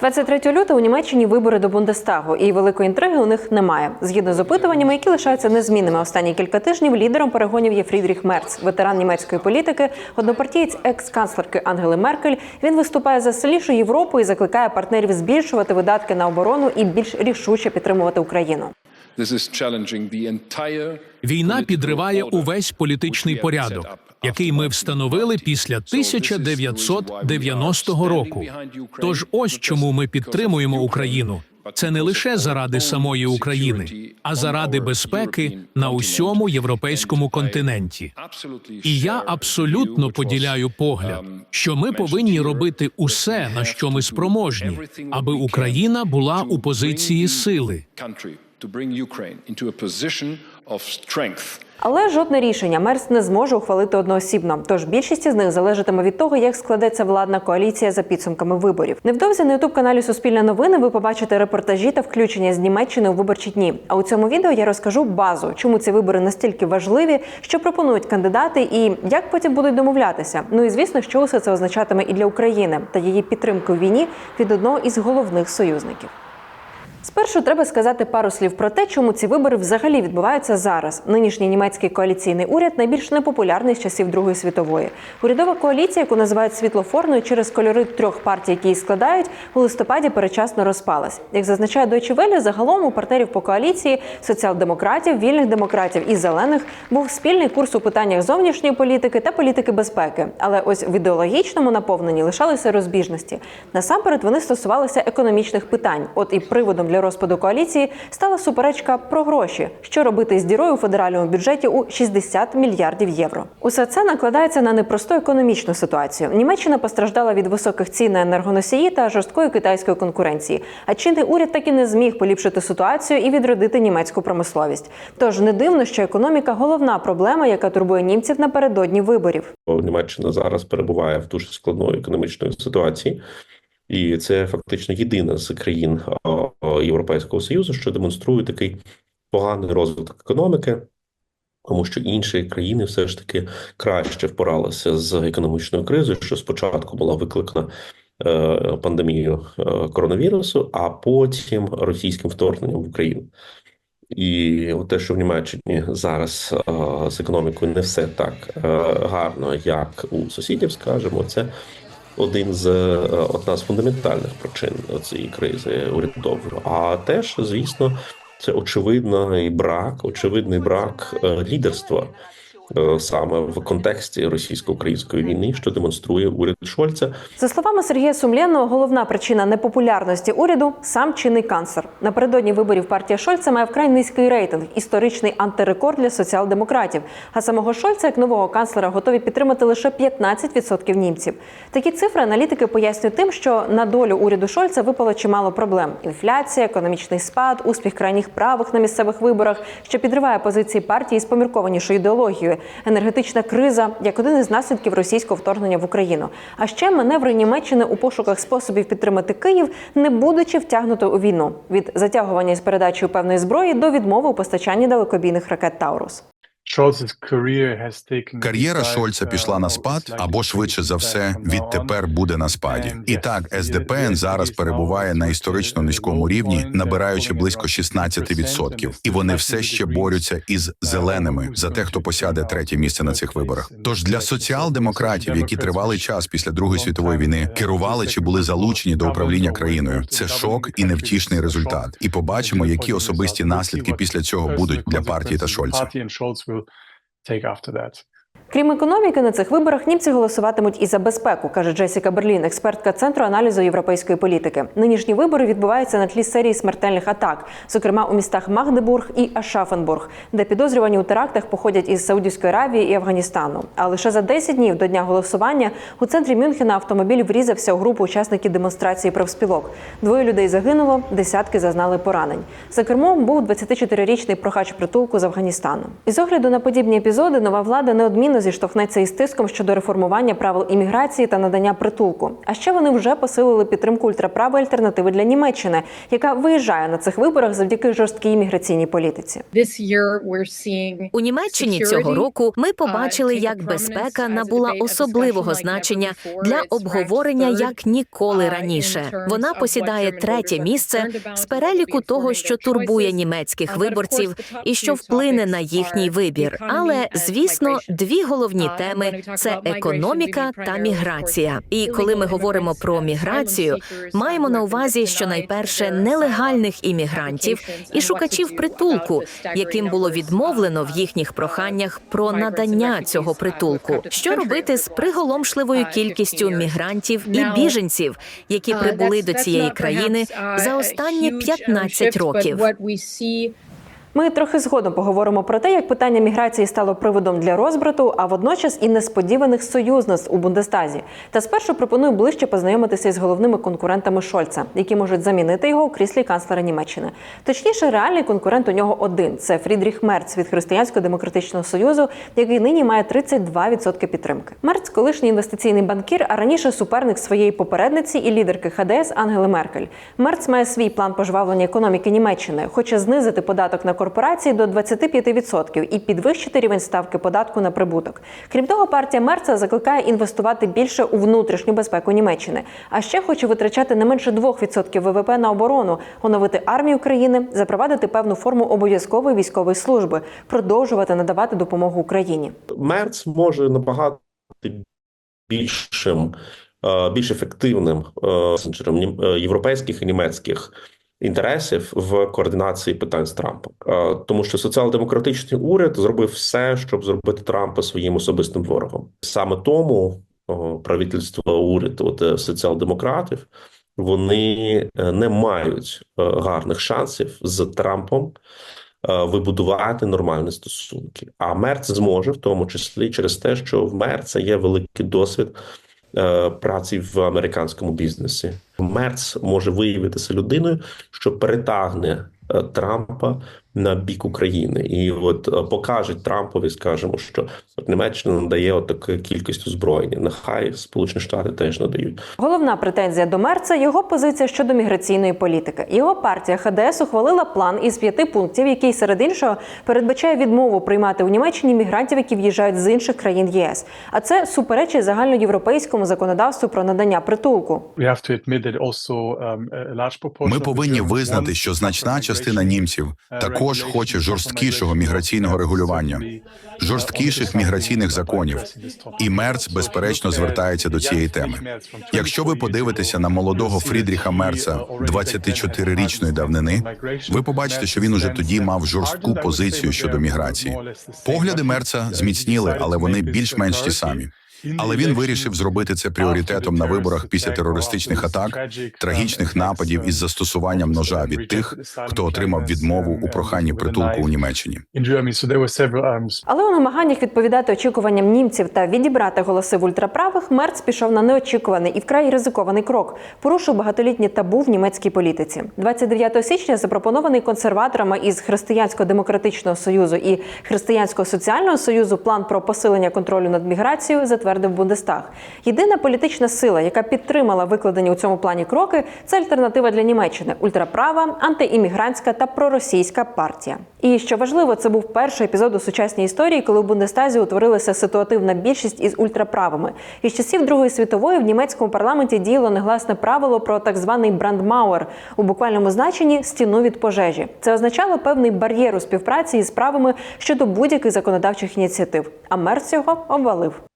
23 лютого у Німеччині вибори до Бундестагу, і великої інтриги у них немає. Згідно з опитуваннями, які лишаються незмінними останні кілька тижнів, лідером перегонів є Фрідріх Мерц, ветеран німецької політики, однопартієць екс-канцлерки Ангели Меркель. Він виступає за сильнішу Європу і закликає партнерів збільшувати видатки на оборону і більш рішуче підтримувати Україну. Війна підриває увесь політичний порядок, який ми встановили після 1990 року. Тож ось чому ми підтримуємо Україну. Це не лише заради самої України, а заради безпеки на усьому європейському континенті. І я абсолютно поділяю погляд, що ми повинні робити усе, на що ми спроможні, аби Україна була у позиції сили. To bring Ukraine into a position of strength. Але жодне рішення Мерс не зможе ухвалити одноосібно. Тож більшість із них залежатиме від того, як складеться владна коаліція за підсумками виборів. Невдовзі на ютуб каналі Суспільне новини ви побачите репортажі та включення з Німеччини у виборчі дні. А у цьому відео я розкажу базу, чому ці вибори настільки важливі, що пропонують кандидати, і як потім будуть домовлятися. Ну і звісно, що усе це означатиме і для України та її підтримки у війні від одного із головних союзників. Спершу треба сказати пару слів про те, чому ці вибори взагалі відбуваються зараз. Нинішній німецький коаліційний уряд найбільш непопулярний з часів Другої світової. Урядова коаліція, яку називають світлофорною через кольори трьох партій, які її складають, у листопаді перечасно розпалась. Як зазначає Deutsche Welle, загалом у партнерів по коаліції соціал-демократів, вільних демократів і зелених був спільний курс у питаннях зовнішньої політики та політики безпеки. Але ось в ідеологічному наповненні лишалися розбіжності. Насамперед вони стосувалися економічних питань. От і приводом для розпаду коаліції стала суперечка про гроші, що робити з дірою у федеральному бюджеті у 60 мільярдів євро. Усе це накладається на непросту економічну ситуацію. Німеччина постраждала від високих цін на енергоносії та жорсткої китайської конкуренції. А чинний уряд так і не зміг поліпшити ситуацію і відродити німецьку промисловість. Тож не дивно, що економіка головна проблема, яка турбує німців напередодні виборів. Німеччина зараз перебуває в дуже складної економічної ситуації, і це фактично єдина з країн Європейського союзу, що демонструє такий поганий розвиток економіки, тому що інші країни все ж таки краще впоралися з економічною кризою, що спочатку була викликана е, пандемією е, коронавірусу, а потім російським вторгненням в Україну. І те, що в Німеччині зараз е, з економікою не все так гарно, як у сусідів, скажімо, це один з е, одна з фундаментальних причин цієї кризи урядової. А теж, звісно, це очевидний брак, очевидний брак е, лідерства саме в контексті російсько-української війни, що демонструє уряд Шольца. За словами Сергія Сумлєнного, головна причина непопулярності уряду сам чинний канцлер. Напередодні виборів партія Шольца має вкрай низький рейтинг, історичний антирекорд для соціал-демократів. А самого Шольца як нового канцлера готові підтримати лише 15% німців. Такі цифри аналітики пояснюють тим, що на долю уряду Шольца випало чимало проблем: інфляція, економічний спад, успіх крайніх правих на місцевих виборах, що підриває позиції партії з поміркованішою ідеологією, енергетична криза як один із наслідків російського вторгнення в Україну. А ще маневри Німеччини у пошуках способів підтримати Київ, не будучи втягнуто у війну від затягування з передачею певної зброї до відмови у постачанні далекобійних ракет Таурус. Кар'єра Шольца пішла на спад, або швидше за все, відтепер буде на спаді. І так, СДПН зараз перебуває на історично низькому рівні, набираючи близько 16%. І вони все ще борються із зеленими за те, хто посяде третє місце на цих виборах. Тож для соціал-демократів, які тривалий час після другої світової війни керували чи були залучені до управління країною, це шок і невтішний результат. І побачимо, які особисті наслідки після цього будуть для партії та Шольца. take after that. Крім економіки, на цих виборах німці голосуватимуть і за безпеку, каже Джесіка Берлін, експертка центру аналізу європейської політики. Нинішні вибори відбуваються на тлі серії смертельних атак, зокрема у містах Магдебург і Ашафенбург, де підозрювані у терактах походять із Саудівської Аравії і Афганістану. А лише за 10 днів до дня голосування у центрі Мюнхена автомобіль врізався у групу учасників демонстрації профспілок. Двоє людей загинуло, десятки зазнали поранень. За кермом був 24-річний прохач притулку з Афганістану. І з огляду на подібні епізоди нова влада неодмінно Україна зіштовхнеться із тиском щодо реформування правил імміграції та надання притулку. А ще вони вже посилили підтримку ультраправої альтернативи для Німеччини, яка виїжджає на цих виборах завдяки жорсткій імміграційній політиці. У Німеччині цього року ми побачили, як безпека набула особливого значення для обговорення як ніколи раніше. Вона посідає третє місце з переліку того, що турбує німецьких виборців і що вплине на їхній вибір. Але звісно, дві головні теми це економіка та міграція. І коли ми говоримо про міграцію, маємо на увазі, що найперше нелегальних іммігрантів і шукачів притулку, яким було відмовлено в їхніх проханнях про надання цього притулку. Що робити з приголомшливою кількістю мігрантів і біженців, які прибули до цієї країни за останні 15 років? Ми трохи згодом поговоримо про те, як питання міграції стало приводом для розбрату, а водночас і несподіваних союзництв у Бундестазі. Та спершу пропоную ближче познайомитися із головними конкурентами Шольца, які можуть замінити його у кріслі канцлера Німеччини. Точніше, реальний конкурент у нього один це Фрідріх Мерц від Християнсько-демократичного союзу, який нині має 32% підтримки. Мерц, колишній інвестиційний банкір, а раніше суперник своєї попередниці і лідерки ХДС Ангели Меркель. Мерц має свій план пожвавлення економіки Німеччини, хоче знизити податок на корпорації до 25% і підвищити рівень ставки податку на прибуток. Крім того, партія Мерца закликає інвестувати більше у внутрішню безпеку Німеччини, а ще хоче витрачати не менше 2% ВВП на оборону, оновити армію країни, запровадити певну форму обов'язкової військової служби, продовжувати надавати допомогу Україні. Мерц може набагато більшим, е, більш ефективним е, месенджером е, європейських і німецьких інтересів в координації питань з Трампом, Е, тому що соціал-демократичний уряд зробив все, щоб зробити Трампа своїм особистим ворогом. Саме тому е, правительство уряд от, е, соціал-демократів вони не мають гарних шансів з Трампом вибудувати нормальні стосунки. А Мерц зможе, в тому числі через те, що в Мерца є великий досвід праці в американському бізнесі. Мерц може виявитися людиною, що перетагне е, Трампа на бік України, і от е, покаже Трампові, скажімо, що от Німеччина надає от таку кількість озброєння. Нехай Сполучені Штати теж надають. Головна претензія до Мерца його позиція щодо міграційної політики. Його партія ХДС ухвалила план із п'яти пунктів, який серед іншого передбачає відмову приймати у Німеччині мігрантів, які в'їжджають з інших країн ЄС. А це суперечить загальноєвропейському законодавству про надання притулку. Ми повинні визнати, що значна частина німців також хоче жорсткішого міграційного регулювання, жорсткіших міграційних законів. І Мерц, безперечно, звертається до цієї теми. Якщо ви подивитеся на молодого Фрідріха Мерца 24-річної давнини, ви побачите, що він уже тоді мав жорстку позицію щодо міграції. Погляди Мерца зміцніли, але вони більш-менш ті самі. Але він вирішив зробити це пріоритетом на виборах після терористичних атак, трагічних нападів із застосуванням ножа від тих, хто отримав відмову у проханні притулку у Німеччині. Але у намаганнях відповідати очікуванням німців та відібрати голоси в ультраправих Мерц пішов на неочікуваний і вкрай ризикований крок. Порушив багатолітні табу в німецькій політиці. 29 січня запропонований консерваторами із Християнсько-демократичного союзу і Християнського соціального союзу план про посилення контролю над міграцією затвердив Бундестаг. Єдина політична сила, яка підтримала викладені у цьому плані кроки, це альтернатива для Німеччини ультраправа, антиіммігрантська та проросійська партія. І що важливо, це був перший епізод у сучасній історії, коли у Бундестазі утворилася ситуативна більшість із ультраправими. Із часів Другої світової в німецькому парламенті діяло негласне правило про так званий брандмауер у буквальному значенні стіну від пожежі. Це означало певний бар'єр у співпраці із правами щодо будь-яких законодавчих ініціатив. А Мерц його обвалив.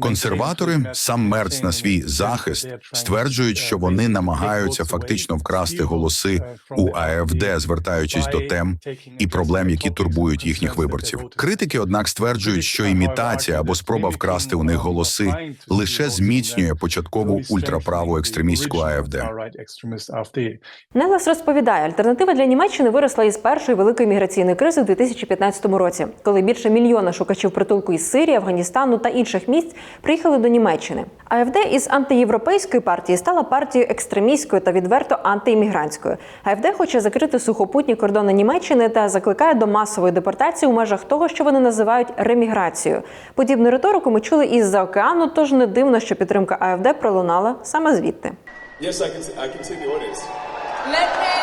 Консерватори, сам Мерц на свій захист стверджують, що вони намагаються фактично вкрасти голоси у АФД, звертаючись до тем і проблем, які турбують їхніх виборців. Критики, однак, стверджують, що імітація або спроба вкрасти у них голоси лише зміцнює початкову ультраправу екстремістську АФД. Нелес розповідає, альтернатива для Німеччини виросла із першої великої міграційної кризи в 2015 році, коли більше мільйона шукачів притулку із Сирії, Афганістану Афганістану та інших місць приїхали до Німеччини. АФД із антиєвропейської партії стала партією екстремістською та відверто антиіммігрантською. АФД хоче закрити сухопутні кордони Німеччини та закликає до масової депортації у межах того, що вони називають реміграцією. Подібну риторику ми чули із за океану, тож не дивно, що підтримка АФД пролунала саме звідти. Yes, I can, see- I can see the orders. Let me.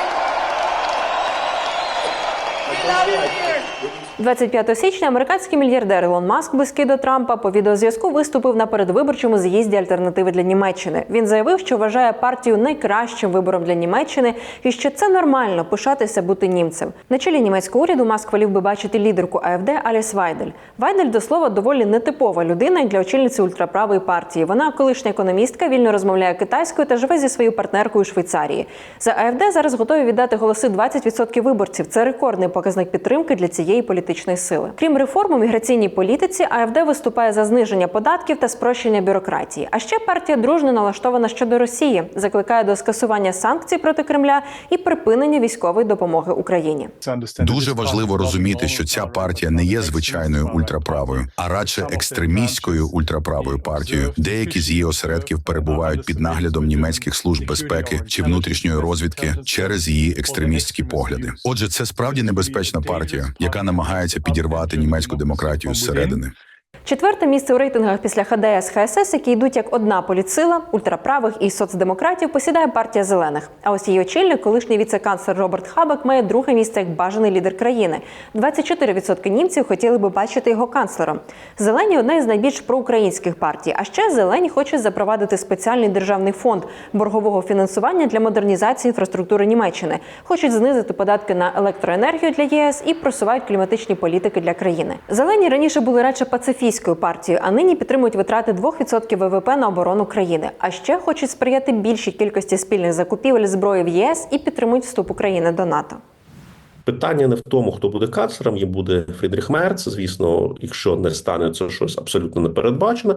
Be louder here. 25 січня американський мільярдер Ілон Маск, близький до Трампа, по відеозв'язку виступив на передвиборчому з'їзді альтернативи для Німеччини. Він заявив, що вважає партію найкращим вибором для Німеччини і що це нормально пишатися бути німцем. На чолі німецького уряду Маск волів би бачити лідерку АФД Аліс Вайдель. Вайдель до слова доволі нетипова людина для очільниці ультраправої партії. Вона колишня економістка, вільно розмовляє китайською та живе зі своєю партнеркою Швейцарії. За АФД зараз готові віддати голоси 20% виборців. Це рекордний показник підтримки для цієї політичної сили. Крім реформ у міграційній політиці, АФД виступає за зниження податків та спрощення бюрократії. А ще партія дружно налаштована щодо Росії, закликає до скасування санкцій проти Кремля і припинення військової допомоги Україні. Дуже важливо розуміти, що ця партія не є звичайною ультраправою, а радше екстремістською ультраправою партією. Деякі з її осередків перебувають під наглядом німецьких служб безпеки чи внутрішньої розвідки через її екстремістські погляди. Отже, це справді небезпечна партія, яка намагається підірвати німецьку демократію зсередини. Четверте місце у рейтингах після ХДС ХСС, які йдуть як одна політсила, ультраправих і соцдемократів, посідає партія зелених. А ось її очільник, колишній віце-канцлер Роберт Хабек, має друге місце як бажаний лідер країни. 24% німців хотіли би бачити його канцлером. Зелені одна із найбільш проукраїнських партій. А ще зелені хочуть запровадити спеціальний державний фонд боргового фінансування для модернізації інфраструктури Німеччини. Хочуть знизити податки на електроенергію для ЄС і просувають кліматичні політики для країни. Зелені раніше були радше пацифістською партією, а нині підтримують витрати 2% ВВП на оборону країни. А ще хочуть сприяти більшій кількості спільних закупівель зброї в ЄС і підтримують вступ України до НАТО. Питання не в тому, хто буде канцлером, їм буде Фрідріх Мерц. Звісно, якщо не стане це щось абсолютно непередбачене.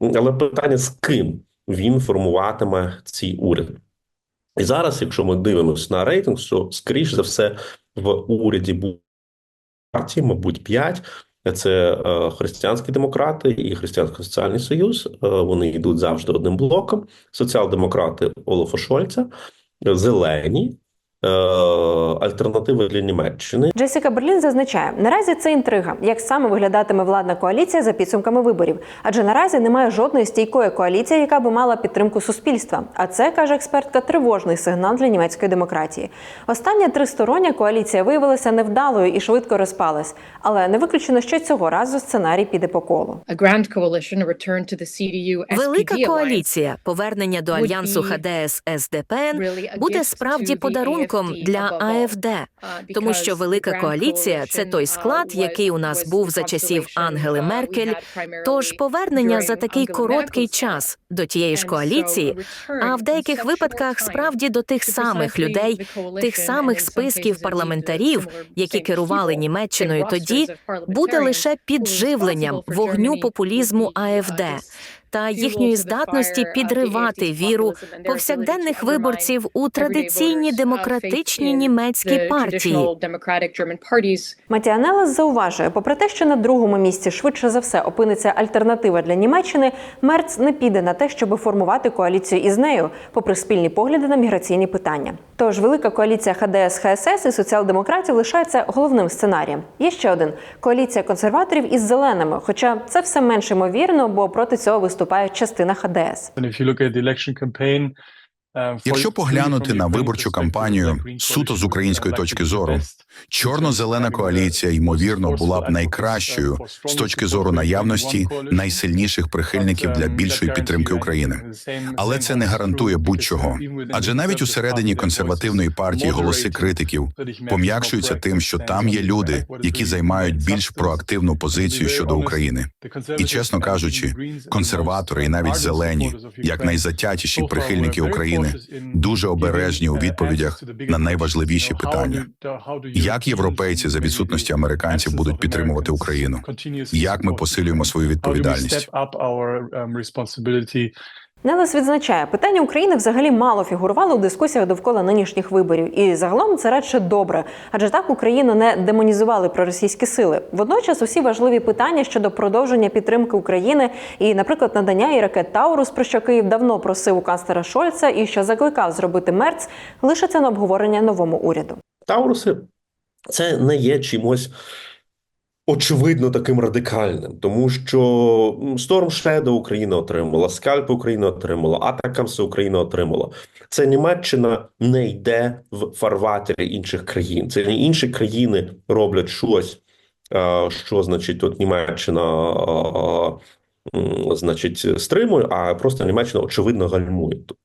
Але питання з ким він формуватиме цей уряд. І зараз, якщо ми дивимося на рейтинг, що скоріш за все в уряді партії, мабуть, п'ять. Це е, християнські демократи і Християнсько-соціальний союз. Е, вони йдуть завжди одним блоком. Соціал-демократи Олафа Шольца, зелені, альтернативи для Німеччини. Джесіка Берлін зазначає, наразі це інтрига, як саме виглядатиме владна коаліція за підсумками виборів. Адже наразі немає жодної стійкої коаліції, яка би мала підтримку суспільства. А це каже експертка, тривожний сигнал для німецької демократії. Остання тристороння коаліція виявилася невдалою і швидко розпалась. Але не виключено, що цього разу сценарій піде по колу. Велика коаліція, повернення до альянсу ХДС СДПН буде справді подарунком AFD для. АФД, Uh, тому що велика коаліція це той склад, uh, який у нас був за часів Ангели uh, Меркель. Тож повернення за такий короткий час до тієї ж коаліції, а в деяких випадках справді до тих самих людей, тих самих списків парламентарів, які керували Німеччиною тоді, буде лише підживленням вогню популізму uh, АФД та їхньої здатності підривати віру повсякденних виборців у традиційні uh, демократичні німецькі партії. Матіанелес зауважує, попри те, що на другому місці швидше за все опиниться альтернатива для Німеччини, Мерц не піде на те, щоб формувати коаліцію із нею, попри спільні погляди на міграційні питання. Тож велика коаліція ХДС ХСС і соціал-демократів лишається головним сценарієм. Є ще один коаліція консерваторів із зеленими, хоча це все менш ймовірно, бо проти цього виступає частина ХДС. Якщо поглянути на виборчу кампанію суто з української точки зору, чорно-зелена коаліція ймовірно була б найкращою з точки зору наявності найсильніших прихильників для більшої підтримки України. Але це не гарантує будь-чого. Адже навіть усередині консервативної партії голоси критиків пом'якшуються тим, що там є люди, які займають більш проактивну позицію щодо України. І чесно кажучи, консерватори і навіть зелені, як найзатятіші прихильники України, дуже обережні у відповідях на найважливіші питання. Як європейці за відсутності американців будуть підтримувати Україну? Як ми посилюємо свою відповідальність? Нелес відзначає, питання України взагалі мало фігурувало у дискусіях довкола нинішніх виборів, і загалом це радше добре, адже так Україну не демонізували проросійські сили. Водночас усі важливі питання щодо продовження підтримки України і, наприклад, надання і ракет Таурус, про що Київ давно просив у канцлера Шольца і що закликав зробити Мерц, лишаться на обговорення новому уряду. Тауруси це не є чимось очевидно таким радикальним, тому що Storm Shadow Україна отримала, Скальп Україна отримала, Атакамси Україна отримала. Це Німеччина не йде в фарватері інших країн. Це не інші країни роблять щось, е, що значить от Німеччина. е, Значить, стримує, а просто Німеччина очевидно гальмує тут.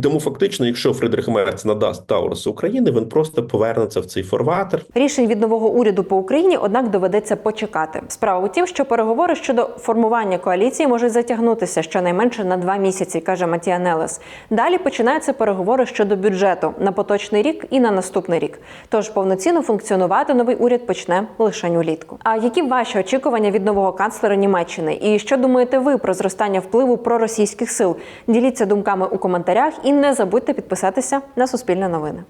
Тому фактично, якщо Фридрих Мерц надасть Таурус України, він просто повернеться в цей форватер. Рішень від нового уряду по Україні, однак, доведеться почекати. Справа у тім, що переговори щодо формування коаліції можуть затягнутися щонайменше на два місяці, каже Матія Нелес. Далі починаються переговори щодо бюджету на поточний рік і на наступний рік. Тож повноцінно функціонувати новий уряд почне лише улітку. А які ваші очікування від нового канцлера Німеччини? І що думаєте ви про зростання впливу проросійських сил? Діліться думками у коментарях і не забудьте підписатися на Суспільне новини.